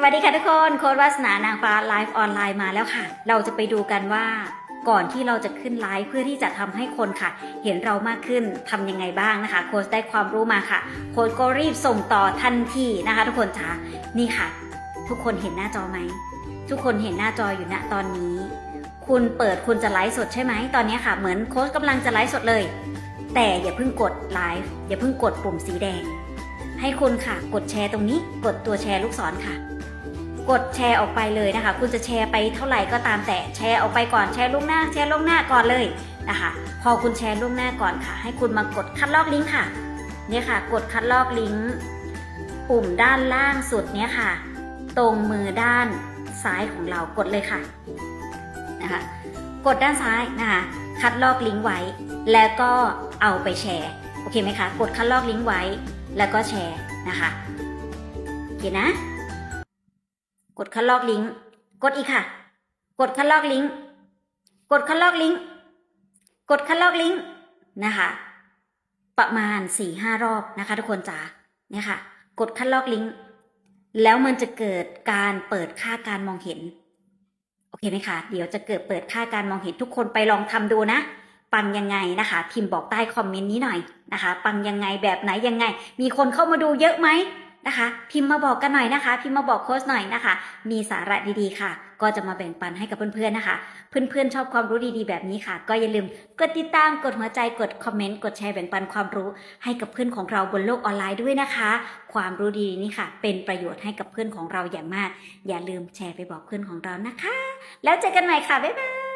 สวัสดีค่ะทุกคนโค้ดวาสนานางฟ้าไลฟ์ออนไลน์มาแล้วค่ะ เราจะไปดูกันว่าก่อนที่เราจะขึ้นไลฟ์เพื่อที่จะทำให้คนค่ะ เห็นเรามากขึ้นทำยังไงบ้างนะคะ โค้ชได้ความรู้มาค่ะ โค้ชก็รีบส่งต่อทันทีนะคะ ทุกคนจ้านี่ค่ะ ทุกคนเห็นหน้าจอไหมทุกคนเห็นหน้าจออยู่ณตอนนี้ คุณเปิดคุณจะไลฟ์สดใช่ไหมตอนนี้ค่ะ เหมือนโค้ชกำลังจะไลฟ์สดเลย แต่อย่าเพิ่งกดไลฟ์อย่าเพิ่งกดปุ่มสีแดง ให้คุณค่ะ กดแชร์ตรงนี้ กดตัวแชร์ลูกศรค่ะ กดแชร์ออกไปเลยนะคะ คุณจะแชร์ไปเท่าไหร่ก็ตามแต่แชร์ออกไปก่อนแชร์ล่วงหน้า แชร์ล่วงหน้าก่อนเลยนะคะ พอคุณแชร์ล่วงหน้าก่อนค่ะ ให้คุณมากดคัดลอกลิงก์ค่ะเนี่ยค่ะ กดคัดลอกลิงก์ปุ่มด้านล่างสุดเนี่ยค่ะ ตรงมือด้านซ้ายของเรากดเลยค่ะนะคะกดด้านซ้ายนะคะคัดลอกลิงก์ไว้ แล้วก็เอาไปแชร์โอเคไหมคะ กดคัดลอกลิงก์ไว้ แล้วก็แชร์นะคะโอเคนะ กดคัดลอกลิงก์กดอีกค่ะ กดคัดลอกลิงก์กดคัดลอกลิงก์กดคัดลอกลิงก์นะคะ ประมาณ4ี่ห้ารอบนะคะ ทุกคนจ๋าเนี่ยค่ะ กดคัดลอกลิงก์แล้วมันจะเกิดการเปิดค่าการมองเห็นโอเคไหมคะเดี๋ยวจะเกิดเปิดค่าการมองเห็นทุกคนไปลองทำดูนะปังยังไงนะคะ พิมพ์บอกใต้คอมเมนต์นี้หน่อยนะคะ ปังยังไงแบบไหนยังไง มีคนเข้ามาดูเยอะไหม นะคะ พิมพ์มาบอกกันหน่อยนะคะ พิมพ์มาบอกโค้ชหน่อยนะคะ มีสาระดีๆค่ะ ก็จะมาแบ่งปันให้กับเพื่อนๆนะคะ เพื่อนๆชอบความรู้ดีๆแบบนี้ค่ะ ก็อย่าลืมกดติดตามกดหัวใจกดคอมเมนต์กดแชร์แบ่งปันความรู้ให้กับเพื่อนของเราบนโลกออนไลน์ด้วยนะคะ ความรู้ดีๆนี้ค่ะ เป็นประโยชน์ให้กับเพื่อนของเราอย่างมาก อย่าลืมแชร์ไปบอกเพื่อนของเรานะคะ แล้วเจอกันใหม่ค่ะบ๊ายบาย